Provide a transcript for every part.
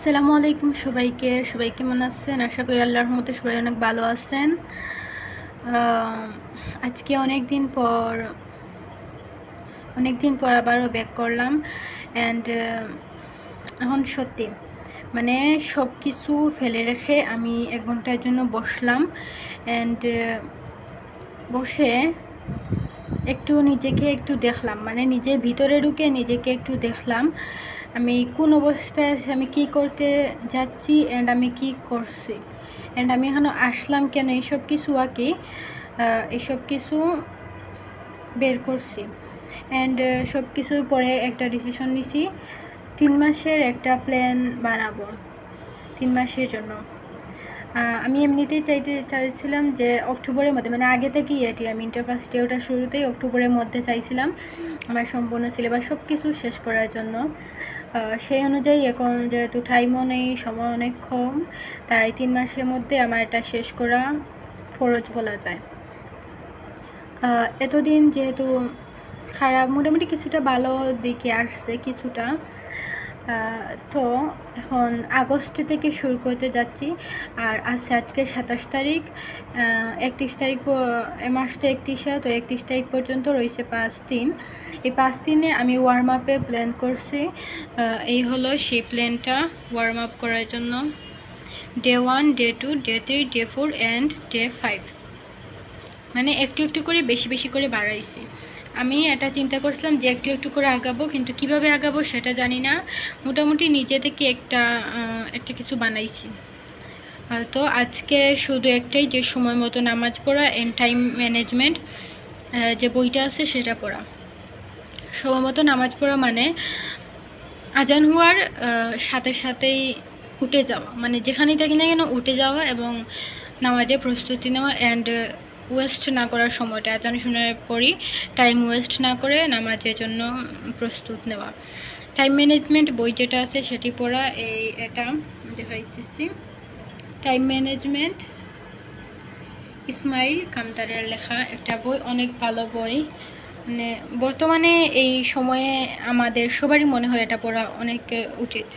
আসসালামু আলাইকুম সবাইকে। সবাই কেমন আছেন? আশা করি আল্লাহর মতো সবাই অনেক ভালো আছেন। আজকে অনেক দিন পর অনেক দিন পর আবারও ব্যাক করলাম। অ্যান্ড এখন সত্যি মানে সব কিছু ফেলে রেখে আমি এক ঘণ্টার জন্য বসলাম। অ্যান্ড বসে একটু নিজেকে একটু দেখলাম। মানে নিজের ভিতরে ঢুকে নিজেকে একটু দেখলাম। আমি কোন অবস্থায় আছি আমি কি করতে যাচ্ছি অ্যান্ড আমি কি করছি। অ্যান্ড আমি এখানে আসলাম কেন এইসব কিছু আর কি আহ, এইসব কিছু বের করছি। অ্যান্ড সব কিছুর পরে একটা ডিসিশন নিছি তিন মাসের একটা প্ল্যান বানাবো তিন মাসের জন্য। আমি এমনিতেই চাইতে চাইছিলাম যে অক্টোবরের মধ্যে মানে আগে থেকেই এটি আমি ইন্টার ফার্স্ট ইয়ারটা শুরুতেই অক্টোবরের মধ্যে চাইছিলাম আমার সম্পূর্ণ সিলেবাস সব কিছু শেষ করার জন্য। সেই অনুযায়ী এখন যেহেতু টাইমও নেই, সময় অনেক কম, তাই তিন মাসের মধ্যে আমার এটা শেষ করা ফরজ বলা যায়। এতদিন যেহেতু খারাপ, মোটামুটি কিছুটা ভালো দিকে আসছে কিছুটা তো এখন আগস্ট থেকে শুরু করতে যাচ্ছি। আর আছে আজকে সাতাশ তারিখ একত্রিশ তারিখ মাস তো একত্রিশে, তো একত্রিশ তারিখ পর্যন্ত রয়েছে পাঁচ দিন। এই পাঁচ দিনে আমি ওয়ার্ম আপে প্ল্যান করছি। এই হলো সেই প্ল্যানটা ওয়ার্ম আপ করার জন্য। Day one day two day three day four and day five মানে একটু একটু করে, বেশি বেশি করে বাড়াইছি। আমি এটা চিন্তা করছিলাম যে একটু একটু করে আগাবো, কিন্তু কীভাবে আগাবো সেটা জানি না। মোটামুটি নিজে থেকে একটা একটা কিছু বানাইছি। তো আজকে শুধু একটাই যে সময় মতো নামাজ পড়া এন্ড টাইম ম্যানেজমেন্ট যে বইটা আছে সেটা পড়া। সময় মতো নামাজ পড়া মানে আজান হওয়ার সাথে সাথেই উঠে যাওয়া। মানে যেখানেই থাকি না কেন উঠে যাওয়া এবং নামাজে প্রস্তুতি নেওয়া অ্যান্ড ওয়েস্ট না করার সময়টা আজান শোনার পরই টাইম ওয়েস্ট না করে নামাজের জন্য প্রস্তুত নেওয়া। টাইম ম্যানেজমেন্ট বই যেটা আছে সেটি পড়া, এই এটা দেখাইতেছি। টাইম ম্যানেজমেন্ট ইসমাইল কামতারের লেখা একটা বই, অনেক ভালো বই। মানে বর্তমানে এই সময়ে আমাদের সবারই মনে হয় এটা পড়া অনেক উচিত।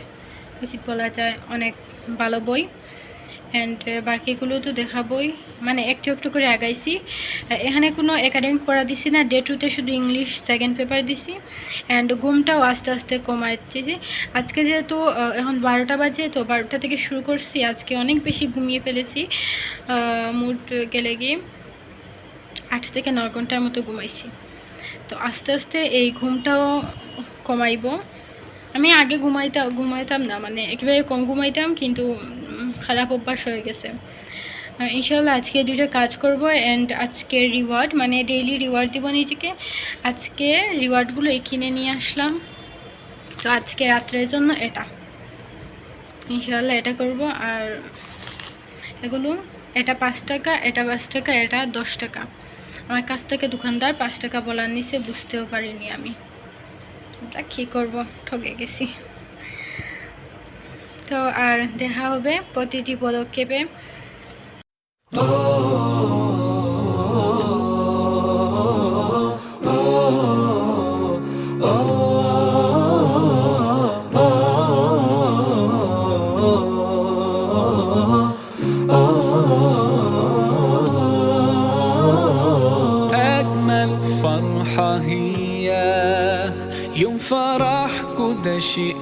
উচিত বলা যায়, অনেক ভালো বই। অ্যান্ড বাকিগুলো তো দেখাবই। মানে একটু একটু করে আগাইছি। এখানে কোনো একাডেমিক পড়া দিছি না। ডে টুতে শুধু ইংলিশ সেকেন্ড পেপার দিছি। অ্যান্ড ঘুমটাও আস্তে আস্তে কমাচ্ছি আজকে যেহেতু এখন বারোটা বাজে, তো বারোটা থেকে শুরু করছি। আজকে অনেক বেশি ঘুমিয়ে ফেলেছি। মুড গেলে গিয়ে আট থেকে ন ঘণ্টার মতো ঘুমাইছি। তো আস্তে আস্তে এই ঘুমটাও কমাইব। আমি আগে ঘুমাইতাম ঘুমাইতাম না। মানে একেবারে কম ঘুমাইতাম, কিন্তু খারাপ অভ্যাস হয়ে গেছে। ইনশাল্লাহ আজকে দুইটা কাজ করব অ্যান্ড আজকে রিওয়ার্ড মানে ডেইলি রিওয়ার্ড দিব নিজেকে। আজকে রিওয়ার্ডগুলো কিনে নিয়ে আসলাম। তো আজকে রাত্রের জন্য এটা। ইনশাল্লাহ এটা করব আর এগুলো, এটা পাঁচ টাকা, এটা পাঁচ টাকা, এটা দশ টাকা। আমার কাছ থেকে দোকানদার পাঁচ টাকা বলার নিচে বুঝতেও পারিনি আমি। তা কী করব ঠকে গেছি। তো আর দেখা হবে প্রতিটি পদক্ষেপে أجمل فرحة هي يوم فرح كده شيء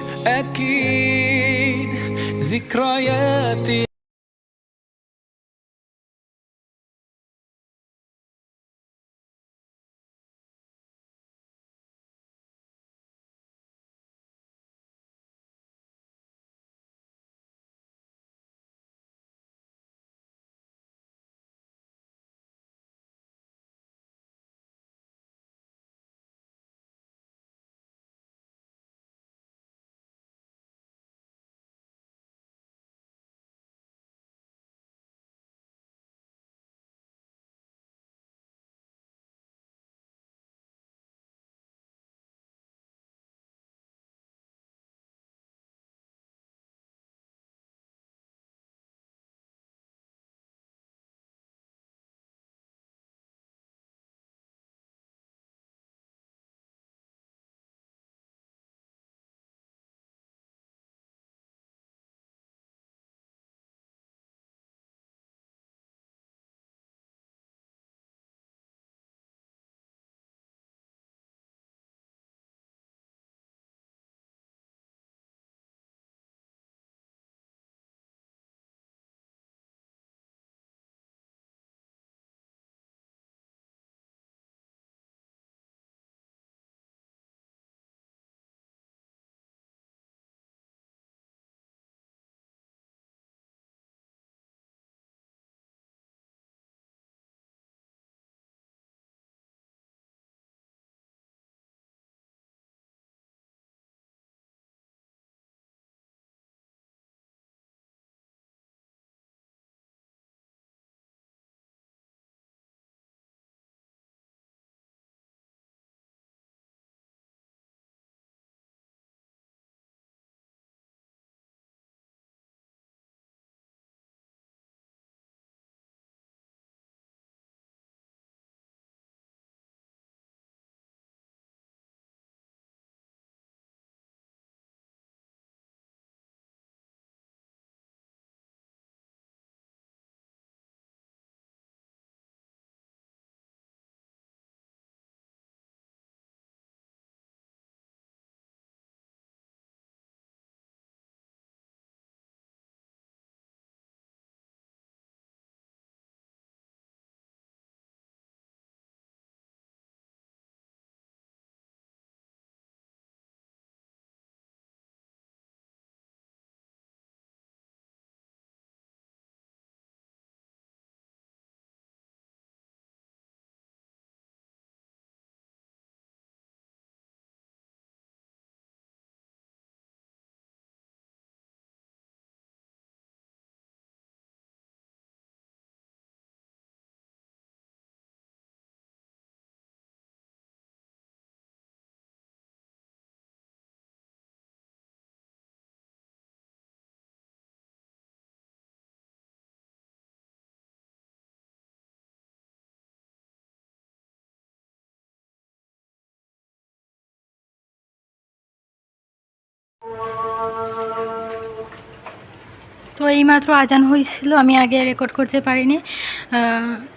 তো এইমাত্র আজান হয়েছিল, আমি আগে রেকর্ড করতে পারিনি।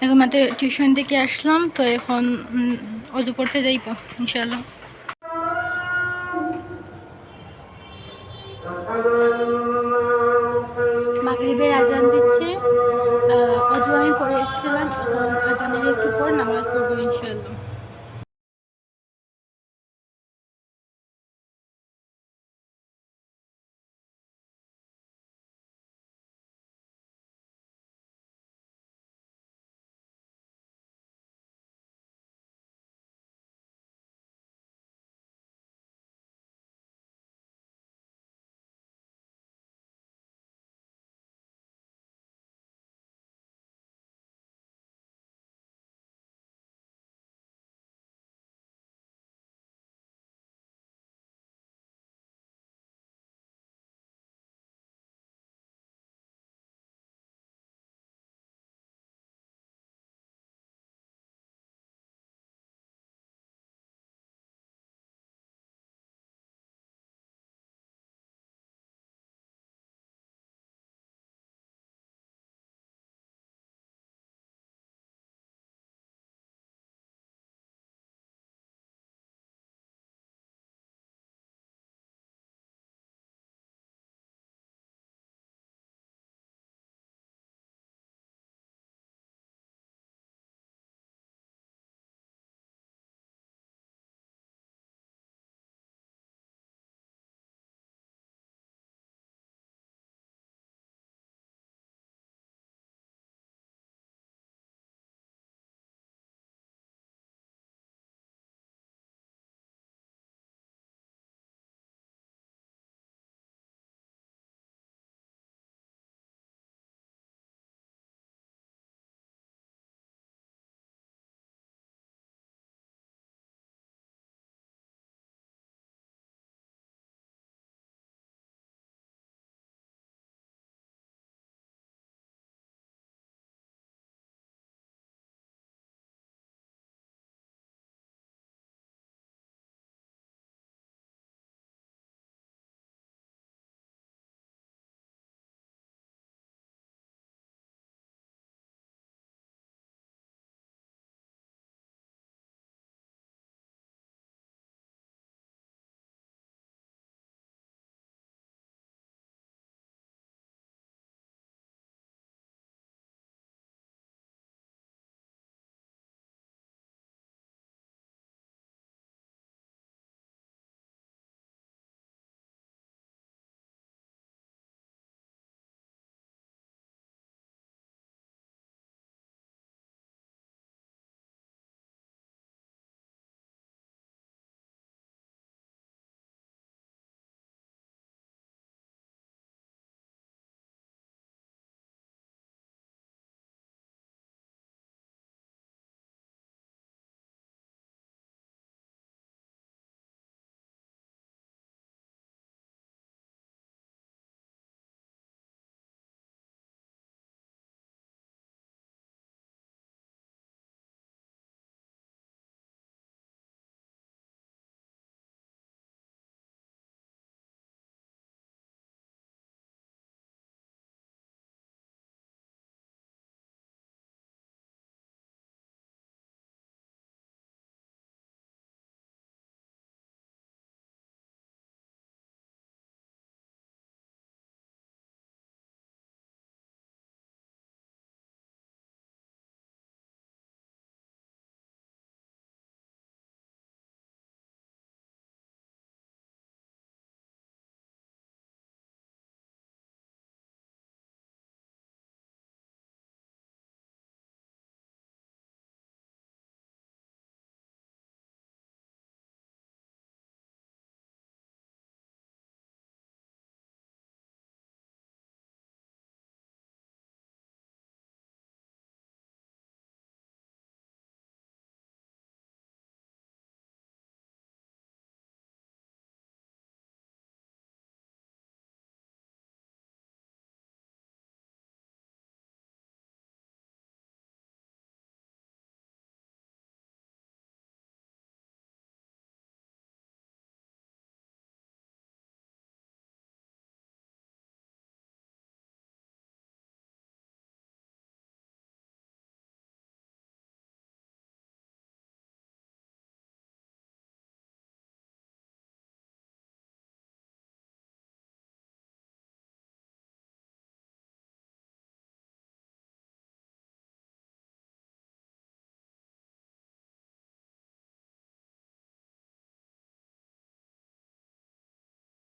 এখন মাত্র টিউশন থেকে আসলাম, তো এখন অজু পড়তে যাইব ইনশাল্লাহ